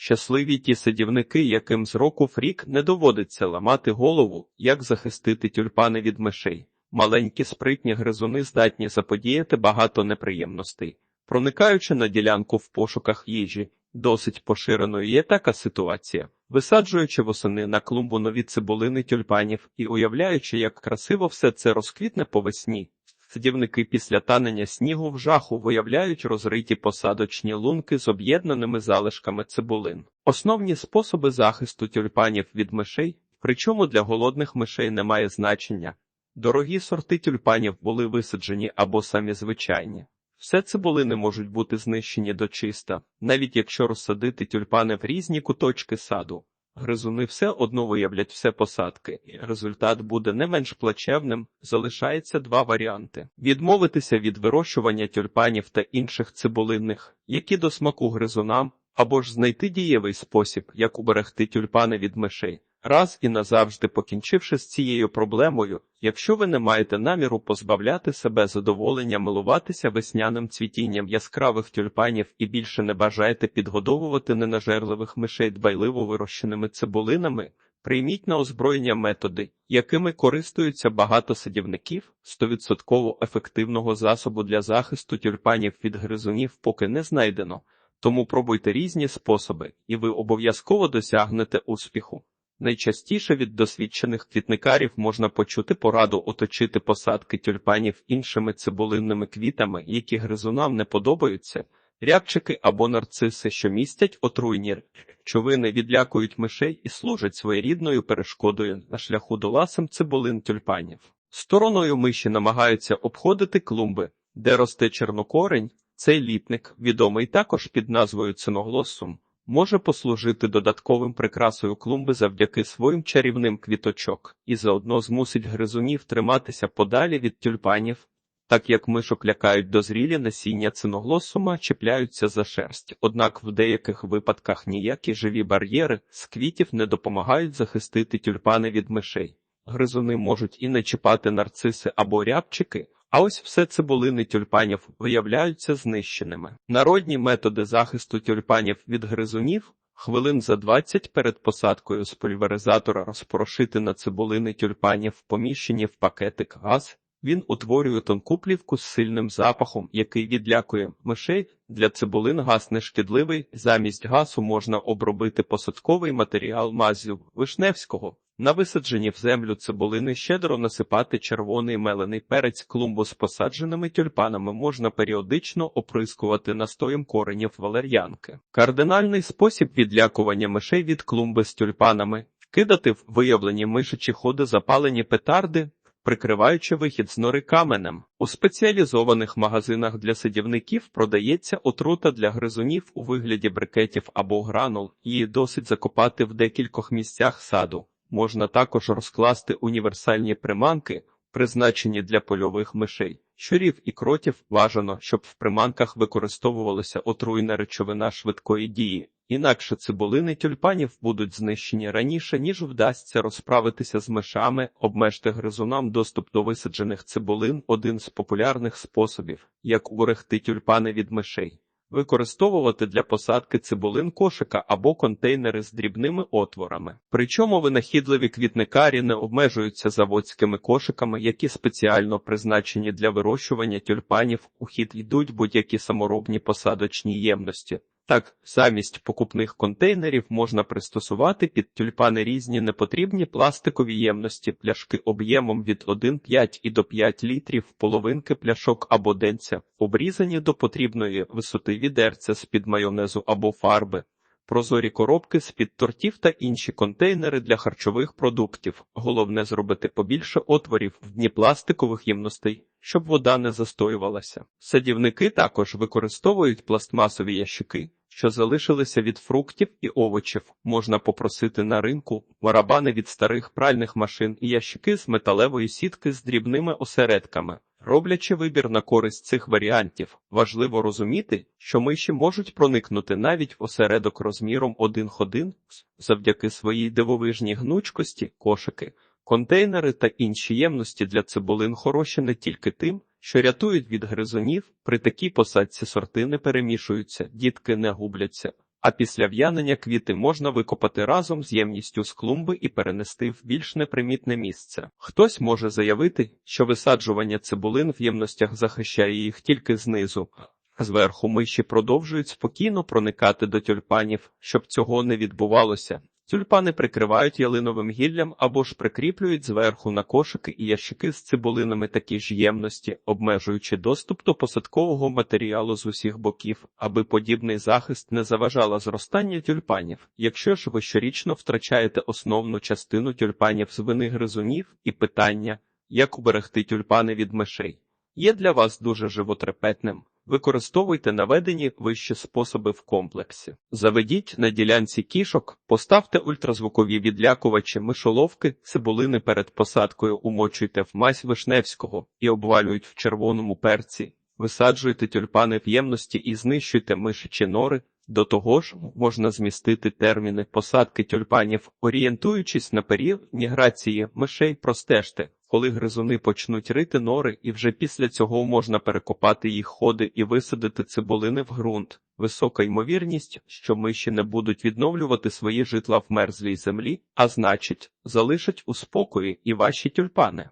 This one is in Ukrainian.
Щасливі ті садівники, яким з року в рік не доводиться ламати голову, як захистити тюльпани від мишей. Маленькі спритні гризуни здатні заподіяти багато неприємностей. Проникаючи на ділянку в пошуках їжі, досить поширеною є така ситуація. Висаджуючи восени на клумбу нові цибулини тюльпанів і уявляючи, як красиво все це розквітне по весні, садівники після танення снігу в жаху виявляють розриті посадочні лунки з об'єднаними залишками цибулин. Основні способи захисту тюльпанів від мишей, причому для голодних мишей немає значення. Дорогі сорти тюльпанів були висаджені або самі звичайні. Все цибулини можуть бути знищені дочиста, навіть якщо розсадити тюльпани в різні куточки саду. Гризуни все одно виявлять все посадки, і результат буде не менш плачевним. Залишається два варіанти: відмовитися від вирощування тюльпанів та інших цибулинних, які до смаку гризунам, або ж знайти дієвий спосіб, як уберегти тюльпани від мишей. Раз і назавжди покінчивши з цією проблемою, якщо ви не маєте наміру позбавляти себе задоволення милуватися весняним цвітінням яскравих тюльпанів і більше не бажаєте підгодовувати ненажерливих мишей дбайливо вирощеними цибулинами, прийміть на озброєння методи, якими користуються багато садівників, стовідсотково ефективного засобу для захисту тюльпанів від гризунів поки не знайдено. Тому пробуйте різні способи, і ви обов'язково досягнете успіху. Найчастіше від досвідчених квітникарів можна почути пораду оточити посадки тюльпанів іншими цибулинними квітами, які гризунам не подобаються, рябчики або нарциси, що містять отруйні речовини, відлякують мишей і служать своєрідною перешкодою на шляху до ласим цибулин тюльпанів. Стороною миші намагаються обходити клумби, де росте чорнокорень. Цей ліпник, відомий також під назвою циноглосум, може послужити додатковим прикрасою клумби завдяки своїм чарівним квіточок і заодно змусить гризунів триматися подалі від тюльпанів, так як мишок лякають дозрілі насіння циноглосума, чіпляються за шерсть. Однак в деяких випадках ніякі живі бар'єри з квітів не допомагають захистити тюльпани від мишей. Гризуни можуть і не чіпати нарциси або рябчики. А ось все цибулини тюльпанів виявляються знищеними. Народні методи захисту тюльпанів від гризунів хвилин за 20 перед посадкою з пульверизатора розпорошити на цибулини тюльпанів, поміщені в пакетик газ. Він утворює тонку плівку з сильним запахом, який відлякує мишей. Для цибулин газ не шкідливий. Замість газу можна обробити посадковий матеріал мазю вишневського. На висаджені в землю цибулини щедро насипати червоний мелений перець клумбу з посадженими тюльпанами можна періодично оприскувати настоєм коренів валер'янки. Кардинальний спосіб відлякування мишей від клумби з тюльпанами кидати в виявлені мишачі ходи запалені петарди, прикриваючи вихід з нори каменем. У спеціалізованих магазинах для садівників продається отрута для гризунів у вигляді брикетів або гранул, її досить закопати в декількох місцях саду. Можна також розкласти універсальні приманки, призначені для польових мишей. Щурів і кротів бажано, щоб в приманках використовувалася отруйна речовина швидкої дії, інакше цибулини тюльпанів будуть знищені раніше, ніж вдасться розправитися з мишами, обмежте гризунам доступ до висаджених цибулин один з популярних способів, як уберегти тюльпани від мишей. Використовувати для посадки цибулин кошика або контейнери з дрібними отворами. Причому винахідливі квітникарі не обмежуються заводськими кошиками, які спеціально призначені для вирощування тюльпанів, у хід йдуть будь-які саморобні посадочні ємності. Так, замість покупних контейнерів можна пристосувати під тюльпани різні непотрібні пластикові ємності, пляшки об'ємом від 1,5 і до 5 літрів, половинки пляшок або денця, обрізані до потрібної висоти відерця з-під майонезу або фарби. Прозорі коробки з-під тортів та інші контейнери для харчових продуктів. Головне зробити побільше отворів в дні пластикових ємностей, щоб вода не застоювалася. Садівники також використовують пластмасові ящики, що залишилися від фруктів і овочів. Можна попросити на ринку барабани від старих пральних машин і ящики з металевої сітки з дрібними осередками. Роблячи вибір на користь цих варіантів, важливо розуміти, що миші можуть проникнути навіть в осередок розміром 1 х завдяки своїй дивовижній гнучкості, кошики, контейнери та інші ємності для цибулин хороші не тільки тим, що рятують від гризунів, при такій посадці сорти не перемішуються, дітки не губляться. А після в'янення квіти можна викопати разом з ємністю з клумби і перенести в більш непримітне місце. Хтось може заявити, що висаджування цибулин в ємностях захищає їх тільки знизу. Зверху миші продовжують спокійно проникати до тюльпанів, щоб цього не відбувалося. Тюльпани прикривають ялиновим гіллям або ж прикріплюють зверху на кошики і ящики з цибулинами такі ж ємності, обмежуючи доступ до посадкового матеріалу з усіх боків, аби подібний захист не заважала зростання тюльпанів. Якщо ж ви щорічно втрачаєте основну частину тюльпанів з вини гризунів і питання, як уберегти тюльпани від мишей, є для вас дуже животрепетним. Використовуйте наведені вищі способи в комплексі. Заведіть на ділянці кішок, поставте ультразвукові відлякувачі мишоловки, цибулини перед посадкою умочуйте в мазь вишневського і обвалюють в червоному перці. Висаджуйте тюльпани в ємності і знищуйте мишичі нори. До того ж, можна змістити терміни посадки тюльпанів, орієнтуючись на період міграції мишей, простежте, коли гризуни почнуть рити нори, і вже після цього можна перекопати їх ходи і висадити цибулини в ґрунт. Висока ймовірність, що миші не будуть відновлювати свої житла в мерзлій землі, а значить, залишать у спокої і ваші тюльпани.